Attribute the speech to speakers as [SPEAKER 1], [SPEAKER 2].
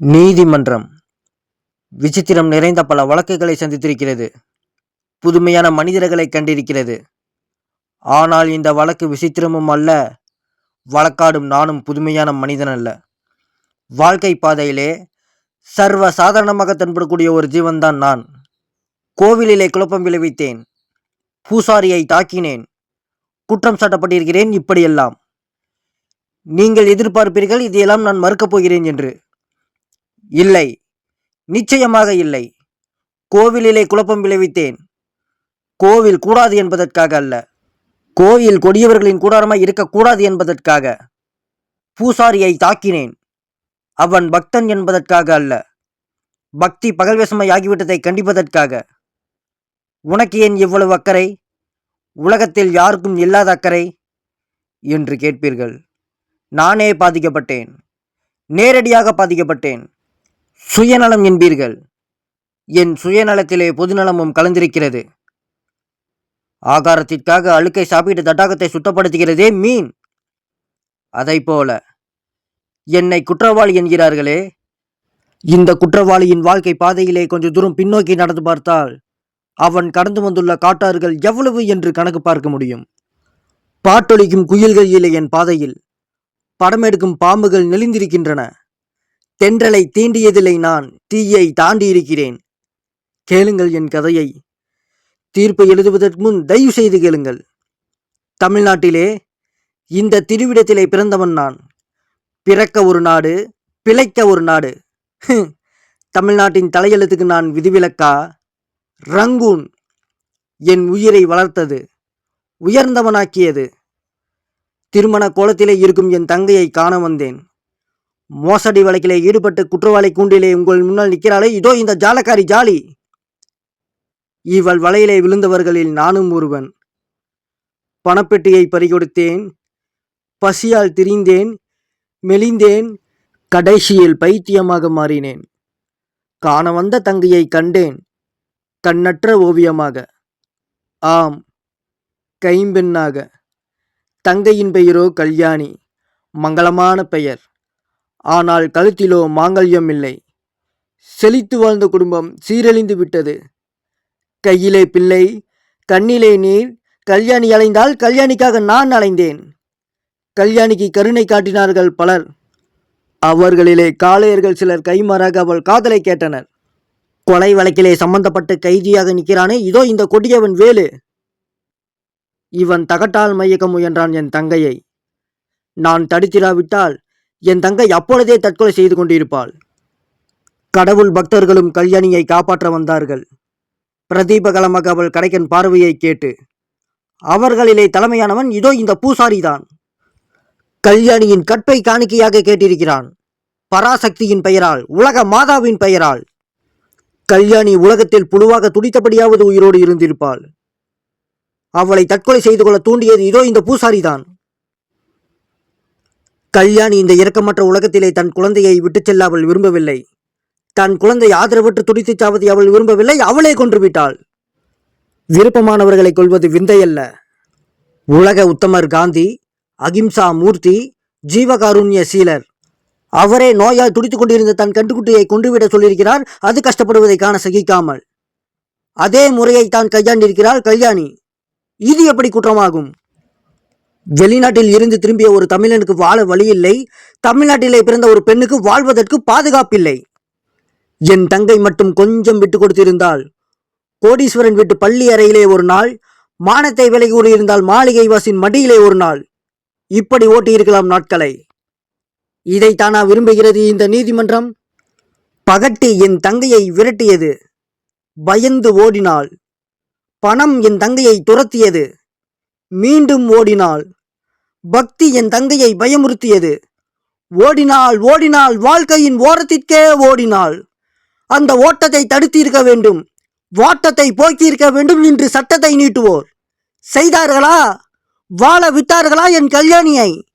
[SPEAKER 1] நீதிமன்றம். விசித்திரம் நிறைந்த பல வழக்குகளை சந்தித்திருக்கிறது. புதுமையான மனிதர்களை கண்டிருக்கிறது. ஆனால் இந்த வழக்கு விசித்திரமும் அல்ல வழக்காடும் நானும் புதுமையான மனிதன் அல்ல. வாழ்க்கை பாதையிலே சர்வ சாதாரணமாக தென்படக்கூடிய ஒரு ஜீவன்தான் நான். கோவிலிலே குழப்பம் விளைவித்தேன் பூசாரியை தாக்கினேன் குற்றம் சாட்டப்பட்டிருக்கிறேன் இப்படியெல்லாம். நீங்கள் எதிர்பார்ப்பீர்கள் இதையெல்லாம் நான் மறுக்கப் போகிறேன் என்று. இல்லை. நிச்சயமாக இல்லை. கோவிலிலே குழப்பம் விளைவித்தேன். கோவில் கூடாது என்பதற்காக அல்ல. கோயில் கொடியவர்களின் கூடாரமாய் இருக்கக்கூடாது என்பதற்காக. பூசாரியை தாக்கினேன். அவன் பக்தன் என்பதற்காக அல்ல. பக்தி பகல்வேசமாய் ஆகிவிட்டதை கண்டிப்பதற்காக. உனக்கு ஏன் இவ்வளவு அக்கறை? உலகத்தில் யாருக்கும் இல்லாத அக்கறை? என்று கேட்பீர்கள். நானே பாதிக்கப்பட்டேன். நேரடியாக பாதிக்கப்பட்டேன். சுயநலம் என்பீர்கள். என் சுயநலத்திலே பொதுநலமும் கலந்திருக்கிறது. ஆகாரத்திற்காக அழுக்கை சாப்பிட்டு தட்டாகத்தை சுத்தப்படுத்துகிறதே மீன். அதைப் போல என்னை குற்றவாளி என்கிறார்களே இந்த குற்றவாளியின் வாழ்க்கை பாதையிலே கொஞ்சம் தூரம் பின்னோக்கி நடந்து பார்த்தால் அவன் கடந்து வந்துள்ள காட்டாறுகள் எவ்வளவு என்று கணக்கு பார்க்க முடியும். பாட்டொலிக்கும் குயில்கள் இல்லை என் பாதையில். படமெடுக்கும் பாம்புகள் நெளிந்திருக்கின்றன. தென்றலை தீண்டியதில்லை நான் தீயை தாண்டி இருக்கிறேன் கேளுங்கள் என் கதையை. தீர்ப்பை எழுதுவதற்கு முன் தயவு செய்து கேளுங்கள். தமிழ்நாட்டிலே இந்த திருவிடத்திலே பிறந்தவன் நான். பிறக்க ஒரு நாடு பிழைக்க ஒரு நாடு. தமிழ்நாட்டின் தலையெழுத்துக்கு நான் விதிவிலக்கா? ரங்கூன் என் உயிரை வளர்த்தது உயர்ந்தவனாக்கியது. திருமண கோலத்திலே இருக்கும் என் தங்கையை காண வந்தேன். மோசடி வழக்கிலே ஈடுபட்டு குற்றவாளி கூண்டிலே உங்கள் முன்னால் நிற்கிறாளே இதோ இந்த ஜாலக்காரி ஜாலி. இவள் வலையிலே விழுந்தவர்களில் நானும் ஒருவன். பணப்பெட்டியை பறிகொடுத்தேன் பசியால் திரிந்தேன் மெலிந்தேன் கடைசியில் பைத்தியமாக மாறினேன். காண வந்த தங்கையை கண்டேன் கண்ணற்ற ஓவியமாக. ஆம் கைம்பெண்ணாக. தங்கையின் பெயரோ கல்யாணி மங்களமான பெயர். ஆனால் கழுத்திலோ மாங்கல்யம் இல்லை. செழித்து வாழ்ந்த குடும்பம் சீரழிந்து விட்டது. கையிலே பிள்ளை கண்ணிலே நீர் கல்யாணி அலைந்தால் கல்யாணிக்காக நான் அலைந்தேன். கல்யாணிக்கு கருணை காட்டினார்கள் பலர். அவர்களிலே காளையர்கள் சிலர் கைமாறாக அவள் காதலை கேட்டனர். கொலை வழக்கிலே சம்பந்தப்பட்டு கைதியாக நிற்கிறானே இதோ இந்த கொடியவன் வேலு. இவன் தகட்டால் மயக்க முயன்றான் என் தங்கையை. நான் தடுத்திராவிட்டால் என் தங்கை அப்பொழுதே தற்கொலை செய்து கொண்டிருப்பாள். கடவுள் பக்தர்களும் கல்யாணியை காப்பாற்ற வந்தார்கள். பிரதீபகலமாக அவள் கடைக்கன் பார்வையை கேட்டு அவர்களிலே தலைமையானவன் இதோ இந்த பூசாரிதான். கல்யாணியின் கற்பை காணிக்கையாக கேட்டிருக்கிறான். பராசக்தியின் பெயரால் உலக மாதாவின் பெயரால். கல்யாணி உலகத்தில் புழுவாக துடித்தபடியாவது உயிரோடு இருந்திருப்பாள். அவளை தற்கொலை செய்து கொள்ள தூண்டியது இதோ இந்த பூசாரிதான். கல்யாணி இந்த இரக்கமற்ற உலகத்திலே தன் குழந்தையை விட்டுச் செல்ல அவள் விரும்பவில்லை. தன் குழந்தை ஆதரவற்று துடித்துச் சாவதை அவள் விரும்பவில்லை அவளே கொன்று விட்டாள். விருப்பமானவர்களை கொள்வது விந்தையல்ல. உலக உத்தமர் காந்தி அகிம்சா மூர்த்தி ஜீவகாருண்ய சீலர். அவரே நோயால் துடித்துக் கொண்டிருந்த தன் கண்டுக்குட்டியை கொண்டுவிட சொல்லியிருக்கிறார் அது கஷ்டப்படுவதை காண சகிக்காமல். அதே முறையை தான் கையாண்டிருக்கிறாள் கல்யாணி. இது எப்படி குற்றமாகும்? வெளிநாட்டில் இருந்து திரும்பிய ஒரு தமிழனுக்கு வாழ வழியில்லை. தமிழ்நாட்டிலே பிறந்த ஒரு பெண்ணுக்கு வாழ்வதற்கு பாதுகாப்பில்லை. என் தங்கை மட்டும் கொஞ்சம் விட்டு கொடுத்திருந்தால் கோடீஸ்வரன் வீட்டு பள்ளி அறையிலே ஒரு நாள் மானத்தை விலை கூறியிருந்தால் மாளிகை வாசின் மடியிலே ஒரு நாள். இப்படி ஓட்டியிருக்கலாம் நாட்களை. இதைத்தானா விரும்புகிறது இந்த நீதிமன்றம்? பகட்டி என் தங்கையை விரட்டியது. பயந்து ஓடினாள். பணம் என் தங்கையை துரத்தியது. மீண்டும் ஓடினாள். பக்தி என் தங்கையை பயமுறுத்தியது. ஓடினாள் ஓடினாள் வாழ்க்கையின் ஓரத்திற்கே ஓடினாள் அந்த ஓட்டத்தை தடுத்திருக்க வேண்டும். வாட்டத்தை போக்கியிருக்க வேண்டும் என்று சட்டத்தை நீட்டுவோர். செய்தார்களா? வாழ விட்டார்களா என் கல்யாணியை?